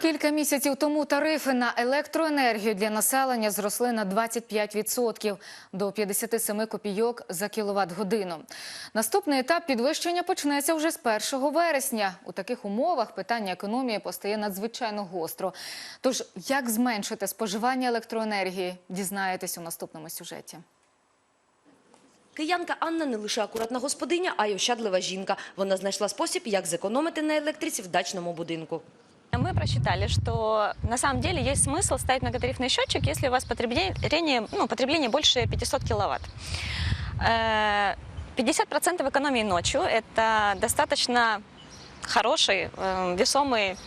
Кілька місяців тому тарифи на електроенергію для населення зросли на 25% до 57 копійок за кіловат-годину. Наступний етап підвищення почнеться вже з 1 вересня. У таких умовах питання економії постає надзвичайно гостро. Тож, як зменшити споживання електроенергії, дізнаєтесь у наступному сюжеті. Киянка Анна не лише акуратна господиня, а й ощадлива жінка. Вона знайшла спосіб, як зекономити на електриці в дачному будинку. Мы просчитали, что на самом деле есть смысл ставить многотарифный счетчик, если у вас потребление, ну, потребление больше 500 киловатт. Э, 50% экономии ночью – это достаточно хороший, э, весомый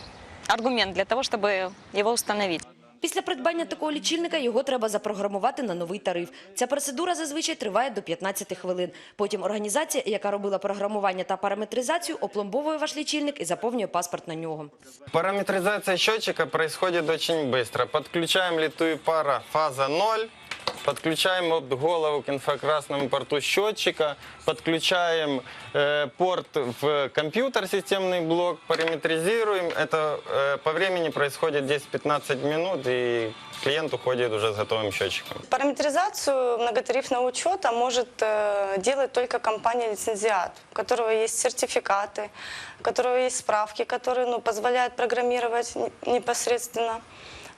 аргумент для того, чтобы его установить. Після придбання такого лічильника його треба запрограмувати на новий тариф. Ця процедура зазвичай триває до 15 хвилин. Потім організація, яка робила програмування та параметризацію, опломбовує ваш лічильник і заповнює паспорт на нього. Параметризація счетчика відбувається дуже швидко. Підключаємо літу пара фаза 0, подключаем об голову к инфракрасному порту счетчика, подключаем э, порт в компьютер, системный блок, параметризируем. Это э, по времени происходит 10-15 минут, и клиент уходит уже с готовым счетчиком. Параметризацию многотарифного учета может э, делать только компания-лицензиат, у которого есть сертификаты, у которого есть справки, которые ну, позволяют программировать не- непосредственно.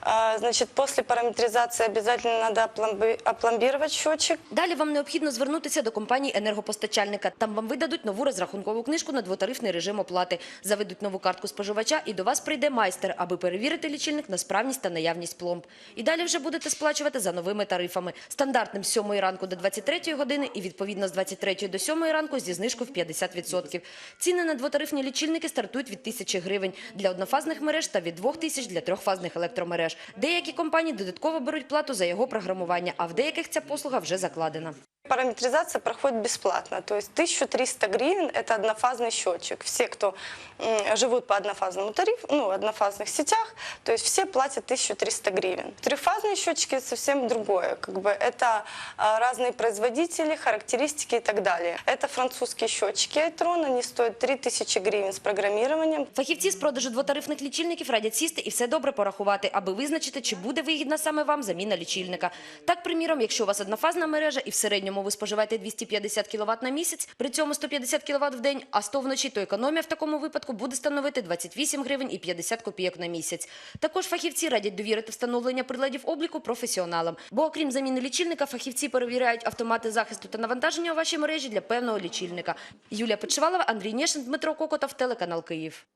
А, Значит, после параметризации обязательно надо опломби- счетчик. Далі вам необхідно звернутися до компанії енергопостачальника. Там вам видадуть нову розрахункову книжку на двотарифний режим оплати, заведуть нову картку споживача, і до вас прийде майстер, аби перевірити лічильник на справність та наявність пломб. І далі вже будете сплачувати за новими тарифами. Стандартним з 7 ранку до 23 години і відповідно з 23 до 7 ранку зі знижкою в 50%. Ціни на двотарифні лічильники стартують від 1000 гривень для однофазних мереж та від 2000 для трьохфазних електромереж. Деякі компанії додатково беруть плату за його програмування, а в деяких ця послуга вже закладена. Параметризация проходит бесплатно, то есть 1300 гривен – это однофазный счетчик. Все, кто м, живут по однофазному тарифу, ну, однофазных сетях, то есть все платят 1300 гривен. Трехфазные счетчики – это совсем другое. Как бы это а, разные производители, характеристики и так далее. Это французские счетчики Айтрон, они стоят 3000 гривен с программированием. Фахівці з продажу двотарифних лічильників радять сісти і все добре порахувати, аби визначити, чи буде вигідна саме вам заміна лічильника. Так, приміром, якщо у вас однофазна мережа і в середньому ви споживаєте 250 кВт на місяць, при цьому 150 кВт в день, а 100 вночі, то економія в такому випадку буде становити 28 гривень і 50 копійок на місяць. Також фахівці радять довірити встановлення приладів обліку професіоналам. Бо окрім заміни лічильника, фахівці перевіряють автомати захисту та навантаження у вашій мережі для певного лічильника. Юлія Почивалова, Андрій Нєшин, Дмитро Кокотов, телеканал Київ.